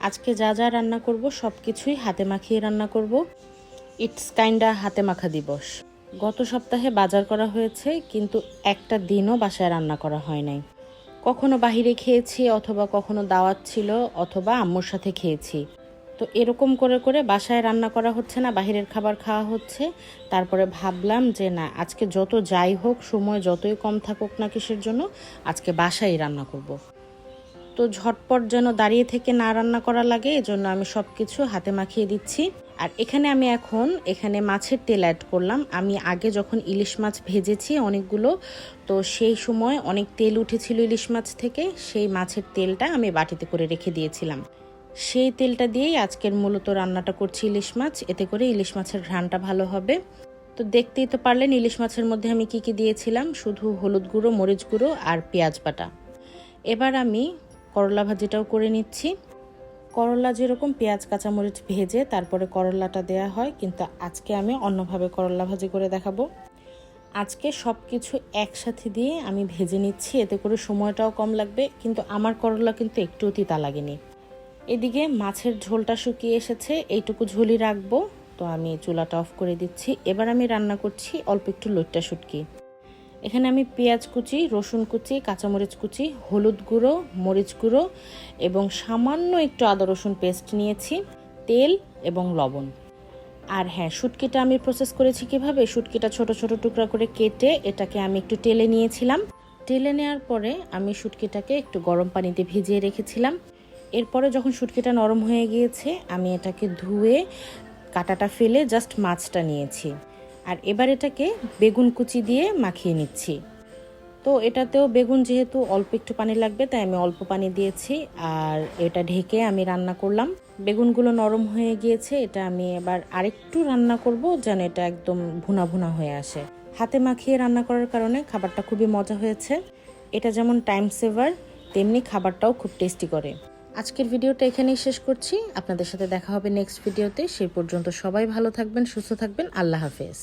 আজকে যা যা রান্না করব সব কিছুই হাতে মাখিয়ে রান্না করব। ইটস কাইন্ডা হাতে মাখা দিবস। গত সপ্তাহে বাজার করা হয়েছে, কিন্তু একটা দিনও বাসায় রান্না করা হয় নাই। কখনো বাহিরে খেয়েছি, অথবা কখনো দাওয়াত ছিল, অথবা আম্মুর সাথে খেয়েছি। তো এরকম করে করে বাসায় রান্না করা হচ্ছে না, বাহিরের খাবার খাওয়া হচ্ছে। তারপরে ভাবলাম যে না, আজকে যত যাই হোক, সময় যতই কম থাকুক না কিসের জন্য, আজকে বাসায় রান্না করব। তো ঝটপট যেন দাঁড়িয়ে থেকে না রান্না করা লাগে, এজন্য আমি সব কিছু হাতে মাখিয়ে দিচ্ছি। আর এখানে আমি এখন, এখানে মাছের তেল অ্যাড করলাম। আমি আগে যখন ইলিশ মাছ ভেজেছি অনেকগুলো, তো সেই সময় অনেক তেল উঠেছিল ইলিশ মাছ থেকে, সেই মাছের তেলটা আমি বাটিতে করে রেখে দিয়েছিলাম। সেই তেলটা দিয়েই আজকের মূলত রান্নাটা করছি ইলিশ মাছ। এতে করে ইলিশ মাছের ঘ্রাণটা ভালো হবে। তো দেখতেই তো পারলেন ইলিশ মাছের মধ্যে আমি কি কি দিয়েছিলাম, শুধু হলুদ গুঁড়ো, মরিচ গুঁড়ো আর পেঁয়াজ বাটা। এবার আমি করলা ভাজিটাও করে নিচ্ছি। করলা যেরকম পেঁয়াজ, কাঁচামরিচ ভেজে তারপরে করলাটা দেয়া হয়, কিন্তু আজকে আমি অন্যভাবে করলা ভাজি করে দেখাবো। আজকে সব কিছু একসাথে দিয়ে আমি ভেজে নিচ্ছি, এতে করে সময়টাও কম লাগবে, কিন্তু আমার করলা কিন্তু একটু তিতা লাগেনি। এদিকে মাছের ঝোলটা শুকিয়ে এসেছে, এইটুকু ঝোলই রাখব। তো আমি চুলাটা অফ করে দিচ্ছি। এবার আমি রান্না করছি অল্প একটু লইট্টা শুটকি। এখানে আমি পেঁয়াজ কুচি, রসুন কুচি, কাঁচামরিচ কুচি, হলুদ গুঁড়ো, মরিচ গুঁড়ো এবং সামান্য একটু আদা, রসুন পেস্ট নিয়েছি, তেল এবং লবণ। আর হ্যাঁ শুটকিটা আমি প্রসেস করেছি কীভাবে? শুটকিটা ছোট ছোট টুকরা করে কেটে এটাকে আমি একটু টেলে নিয়েছিলাম। টেলে নেওয়ার পরে আমি শুটকিটাকে একটু গরম পানিতে ভিজিয়ে রেখেছিলাম। এরপরে যখন শুটকিটা নরম হয়ে গিয়েছে, আমি এটাকে ধুয়ে কাটাটা ফেলে জাস্ট মাছটা নিয়েছি। আর এবার এটাকে বেগুন কুচি দিয়ে মাখিয়ে নিচ্ছি। তো এটাতেও বেগুন যেহেতু অল্প একটু পানি লাগবে, তাই আমি অল্প পানি দিয়েছি আর এটা ঢেকে আমি রান্না করলাম। বেগুনগুলো নরম হয়ে গিয়েছে, এটা আমি এবার আরেকটু রান্না করব যেন এটা একদম ভুনা ভুনা হয়ে আসে। হাতে মাখিয়ে রান্না করার কারণে খাবারটা খুবই মজা হয়েছে। এটা যেমন টাইম সেভার, তেমনি খাবারটাও খুব টেস্টি করে। আজকের ভিডিওটা এখানেই শেষ করছি। আপনাদের সাথে দেখা হবে নেক্সট ভিডিওতে। সেই পর্যন্ত সবাই ভালো থাকবেন, সুস্থ থাকবেন। আল্লাহ হাফেজ।